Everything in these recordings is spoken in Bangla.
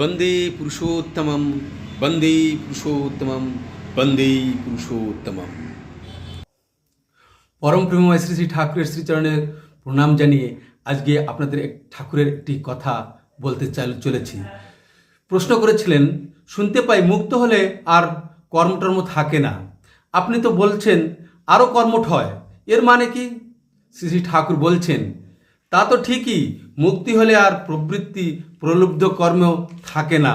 বন্দে পুরুষোত্তমম বন্দে পুরুষোত্তমম বন্দে পুরুষোত্তমম। পরম প্রেমময় শ্রী শ্রী ঠাকুরের শ্রীচরণে প্রণাম জানিয়ে আজকে আপনাদের ঠাকুরের একটি কথা বলতে চাল চলেছি। প্রশ্ন করেছিলেন, শুনতে পাই মুক্ত হলে আর কর্মটর্ম থাকে না। আপনি তো বলছেন আরও কর্মঠ হয়। এর মানে কি? শ্রী শ্রী ঠাকুর বলছেন তা তো ঠিকই, মুক্তি হলে আর প্রবৃত্তি প্রলুব্ধ কর্মেও থাকে না।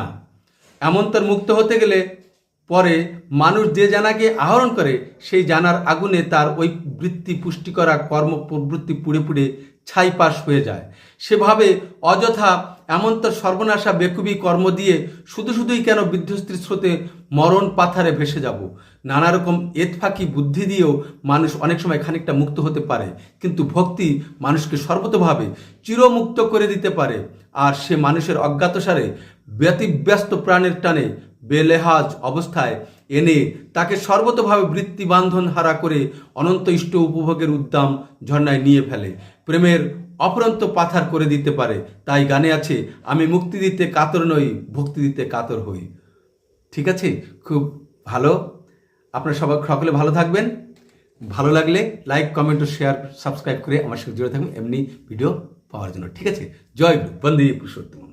এমন তার মুক্ত হতে গেলে পরে মানুষ যে জানাকে আহরণ করে, সেই জানার আগুনে তার ওই বৃত্তি পুষ্টি করা কর্ম প্রবৃত্তি পুড়ে পুড়ে ছাই পাশ হয়ে যায়। সেভাবে অযথা এমন তো সর্বনাশা বেকুবি কর্ম দিয়ে শুধু শুধুই কেন বিধ্বস্ত্রীর স্রোতে মরণ পাথারে ভেসে যাব। নানা রকম এতফাকি বুদ্ধি দিয়েও মানুষ অনেক সময় খানিকটা মুক্ত হতে পারে, কিন্তু ভক্তি মানুষকে সর্বতভাবে চিরমুক্ত করে দিতে পারে। আর সে মানুষের অজ্ঞাতসারে ব্যতিব্যস্ত প্রাণের টানে বেলেহাজ অবস্থায় এনে তাকে সর্বতভাবে বৃত্তি বান্ধন হারা করে অনন্ত ইষ্ট উপভোগের উদ্দাম ঝর্ণায় নিয়ে ফেলে। প্রেমের অপরন্ত পাথার করে দিতে পারে। তাই গানে আছে, আমি মুক্তি দিতে কাতর নই, ভক্তি দিতে কাতর হই। ঠিক আছে? খুব ভালো। আপনারা সবাই সকলে ভালো থাকবেন। ভালো লাগলে লাইক, কমেন্ট ও শেয়ার, সাবস্ক্রাইব করে আমার সঙ্গে জুড়ে থাকবেন এমনি ভিডিও পাওয়ার জন্য। ঠিক আছে? জয় বন্দে পুরুষোত্তম।